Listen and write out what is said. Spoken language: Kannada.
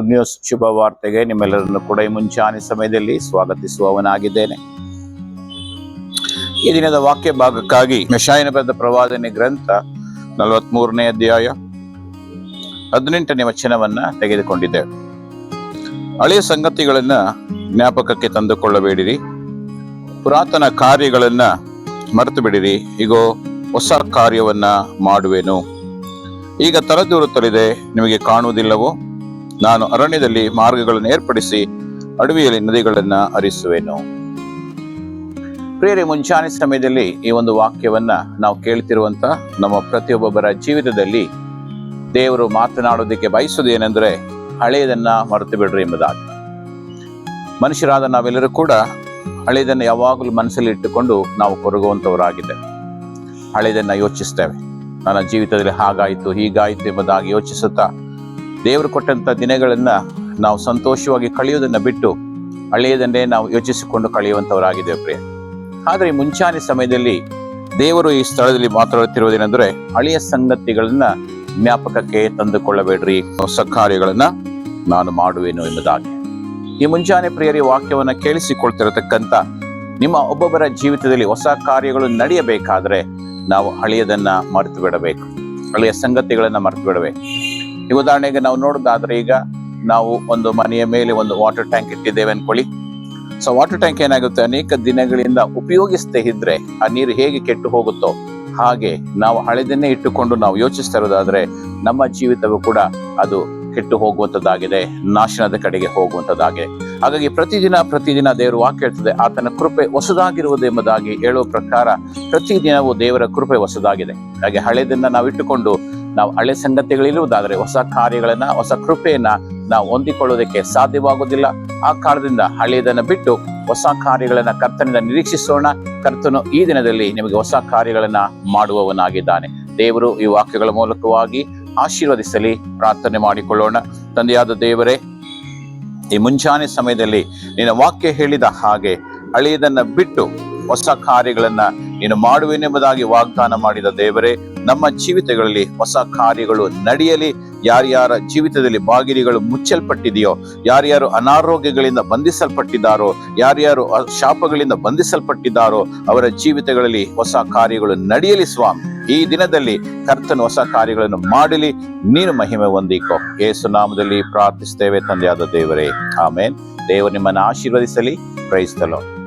ಗುಡ್ ನ್ಯೂಸ್ ಶುಭ ವಾರ್ತೆಗೆ ನಿಮ್ಮೆಲ್ಲರನ್ನು ಕೂಡ ಈ ಮುಂಚಾನೆ ಸಮಯದಲ್ಲಿ ಸ್ವಾಗತಿಸುವವನಾಗಿದ್ದೇನೆ. ಈ ದಿನದ ವಾಕ್ಯ ಭಾಗಕ್ಕಾಗಿ ಯಶಾಯನ ಬರೆದ ಪ್ರವಾದನೆ ಗ್ರಂಥ ನಲವತ್ಮೂರನೇ ಅಧ್ಯಾಯ ಹದಿನೆಂಟನೇ ವಚನವನ್ನ ತೆಗೆದುಕೊಂಡಿದ್ದೇವೆ. ಹಳೆಯ ಸಂಗತಿಗಳನ್ನ ಜ್ಞಾಪಕಕ್ಕೆ ತಂದುಕೊಳ್ಳಬೇಡಿರಿ. ಪುರಾತನ ಕಾರ್ಯಗಳನ್ನ ಮರೆತು ಬಿಡಿರಿ ಈಗೋ ಹೊಸ ಕಾರ್ಯವನ್ನ ಮಾಡುವೆನು. ಈಗ ತಲೆದೂರುತ್ತಲಿದೆ ನಿಮಗೆ ಕಾಣುವುದಿಲ್ಲವೋ? ನಾನು ಅರಣ್ಯದಲ್ಲಿ ಮಾರ್ಗಗಳನ್ನು ಏರ್ಪಡಿಸಿ ಅಡವಿಯಲ್ಲಿ ನದಿಗಳನ್ನ ಹರಿಸುವೆನು. ಪ್ರಿಯರೇ ಮುಂಚಾನೆ ಸಮಯದಲ್ಲಿ ಈ ಒಂದು ವಾಕ್ಯವನ್ನ ನಾವು ಕೇಳ್ತಿರುವಂತ ನಮ್ಮ ಪ್ರತಿಯೊಬ್ಬೊಬ್ಬರ ಜೀವಿತದಲ್ಲಿ ದೇವರು ಮಾತನಾಡೋದಕ್ಕೆ ಬಯಸೋದು ಏನೆಂದರೆ ಹಳೆಯದನ್ನ ಮರೆತು ಬಿಡ್ರಿ ಎಂಬುದಾಗಿ. ಮನುಷ್ಯರಾದ ನಾವೆಲ್ಲರೂ ಕೂಡ ಹಳೆಯದನ್ನು ಯಾವಾಗಲೂ ಮನಸ್ಸಲ್ಲಿ ಇಟ್ಟುಕೊಂಡು ನಾವು ಕೊರಗುವಂತವರಾಗಿದೆ ಹಳೆಯದನ್ನು ಯೋಚಿಸ್ತೇವೆ. ನನ್ನ ಜೀವಿತದಲ್ಲಿ ಹಾಗಾಯಿತು, ಹೀಗಾಯಿತು ಎಂಬುದಾಗಿ ಯೋಚಿಸುತ್ತಾ ದೇವರು ಕೊಟ್ಟಂತ ದಿನಗಳನ್ನು ನಾವು ಸಂತೋಷವಾಗಿ ಕಳೆಯುವುದನ್ನ ಬಿಟ್ಟು ಹಳೆಯದನ್ನೇ ನಾವು ಯೋಚಿಸಿಕೊಂಡು ಕಳೆಯುವಂತವರಾಗಿದ್ದೇವೆ ಪ್ರಿಯ. ಆದರೆ ಮುಂಚಾನೆ ಸಮಯದಲ್ಲಿ ದೇವರು ಈ ಸ್ಥಳದಲ್ಲಿ ಮಾತಾಡುತ್ತಿರುವುದೇನೆಂದರೆ ಹಳೆಯ ಸಂಗತಿಗಳನ್ನು ಜ್ಞಾಪಕಕ್ಕೆ ತಂದುಕೊಳ್ಳಬೇಡ್ರಿ. ಹೊಸ ಕಾರ್ಯಗಳನ್ನು ನಾನು ಮಾಡುವೆನು ಎಂಬುದಾಗಿ. ಈ ಮುಂಜಾನೆ ಪ್ರಿಯರಿ ವಾಕ್ಯವನ್ನು ಕೇಳಿಸಿಕೊಳ್ತಿರತಕ್ಕಂಥ ನಿಮ್ಮ ಒಬ್ಬೊಬ್ಬರ ಜೀವಿತದಲ್ಲಿ ಹೊಸ ಕಾರ್ಯಗಳು ನಡೆಯಬೇಕಾದ್ರೆ ನಾವು ಹಳೆಯದನ್ನ ಮರೆತು ಬಿಡಬೇಕು ಹಳೆಯ ಸಂಗತಿಗಳನ್ನು ಮರೆತು ಬಿಡಬೇಕು ಈ ಉದಾಹರಣೆಗೆ ನಾವು ನೋಡೋದಾದ್ರೆ ಈಗ ನಾವು ಒಂದು ಮನೆಯ ಮೇಲೆ ಒಂದು ವಾಟರ್ ಟ್ಯಾಂಕ್ ಇಟ್ಟಿದ್ದೇವೆ ಅನ್ಕೊಳ್ಳಿ. ಸೊ ವಾಟರ್ ಟ್ಯಾಂಕ್ ಏನಾಗುತ್ತೆ? ಅನೇಕ ದಿನಗಳಿಂದ ಉಪಯೋಗಿಸದೇ ಇದ್ರೆ ಆ ನೀರು ಹೇಗೆ ಕೆಟ್ಟು ಹೋಗುತ್ತೋ ಹಾಗೆ ನಾವು ಹಳೆದನ್ನೇ ಇಟ್ಟುಕೊಂಡು ನಾವು ಯೋಚಿಸ್ತಾ ಇರೋದಾದ್ರೆ ನಮ್ಮ ಜೀವಿತವೂ ಕೂಡ ಅದು ಕೆಟ್ಟು ಹೋಗುವಂಥದ್ದಾಗಿದೆ, ನಾಶನದ ಕಡೆಗೆ ಹೋಗುವಂಥದ್ದಾಗಿದೆ. ಹಾಗಾಗಿ ಪ್ರತಿದಿನ ಪ್ರತಿದಿನ ದೇವರು ವಾಕ್ ಹೇಳ್ತದೆ, ಆತನ ಕೃಪೆ ಹೊಸದಾಗಿರುವುದು ಎಂಬುದಾಗಿ ಹೇಳುವ ಪ್ರಕಾರ ಪ್ರತಿದಿನವೂ ದೇವರ ಕೃಪೆ ಹೊಸದಾಗಿದೆ. ಹಾಗೆ ಹಳೆದನ್ನ ನಾವು ಇಟ್ಟುಕೊಂಡು ನಾವು ಹಳೆ ಸಂಗತಿಗಳಿರುವುದಾದರೆ ಹೊಸ ಕಾರ್ಯಗಳನ್ನ, ಹೊಸ ಕೃಪೆಯನ್ನ ನಾವು ಹೊಂದಿಕೊಳ್ಳುವುದಕ್ಕೆ ಸಾಧ್ಯವಾಗುವುದಿಲ್ಲ. ಆ ಕಾರಣದಿಂದ ಹಳೆಯದನ್ನು ಬಿಟ್ಟು ಹೊಸ ಕಾರ್ಯಗಳನ್ನು ಕರ್ತನಿಂದ ನಿರೀಕ್ಷಿಸೋಣ. ಕರ್ತನು ಈ ದಿನದಲ್ಲಿ ನಿಮಗೆ ಹೊಸ ಕಾರ್ಯಗಳನ್ನು ಮಾಡುವವನಾಗಿದ್ದಾನೆ. ದೇವರು ಈ ವಾಕ್ಯಗಳ ಮೂಲಕವಾಗಿ ಆಶೀರ್ವದಿಸಲಿ, ಪ್ರಾರ್ಥನೆ ಮಾಡಿಕೊಳ್ಳೋಣ. ತಂದೆಯಾದ ದೇವರೇ, ಈ ಮುಂಜಾನೆ ಸಮಯದಲ್ಲಿ ನಿನ್ನ ವಾಕ್ಯ ಹೇಳಿದ ಹಾಗೆ ಹಳೆಯದನ್ನು ಬಿಟ್ಟು ಹೊಸ ಕಾರ್ಯಗಳನ್ನ ನೀನು ಮಾಡುವೆನೆಂಬುದಾಗಿ ವಾಗ್ದಾನ ಮಾಡಿದ ದೇವರೇ, ನಮ್ಮ ಜೀವಿತಗಳಲ್ಲಿ ಹೊಸ ಕಾರ್ಯಗಳು ನಡೆಯಲಿ. ಯಾರ್ಯಾರ ಜೀವಿತದಲ್ಲಿ ಬಾಗಿಲಿಗಳು ಮುಚ್ಚಲ್ಪಟ್ಟಿದೆಯೋ, ಯಾರ್ಯಾರು ಅನಾರೋಗ್ಯಗಳಿಂದ ಬಂಧಿಸಲ್ಪಟ್ಟಿದ್ದಾರೋ, ಯಾರ್ಯಾರು ಶಾಪಗಳಿಂದ ಬಂಧಿಸಲ್ಪಟ್ಟಿದ್ದಾರೋ, ಅವರ ಜೀವಿತಗಳಲ್ಲಿ ಹೊಸ ಕಾರ್ಯಗಳು ನಡೆಯಲಿ ಸ್ವಾಮಿ. ಈ ದಿನದಲ್ಲಿ ಕರ್ತನು ಹೊಸ ಕಾರ್ಯಗಳನ್ನು ಮಾಡಲಿ. ನೀನು ಮಹಿಮೆ ಹೊಂದಿಕೋ. ಏಸು ನಾಮದಲ್ಲಿ ಪ್ರಾರ್ಥಿಸ್ತೇವೆ ತಂದೆಯಾದ ದೇವರೇ. ಆಮೇನ್. ದೇವರು ನಿಮ್ಮನ್ನು ಆಶೀರ್ವದಿಸಲಿ. ಪ್ರೈಸ್ತಲೋ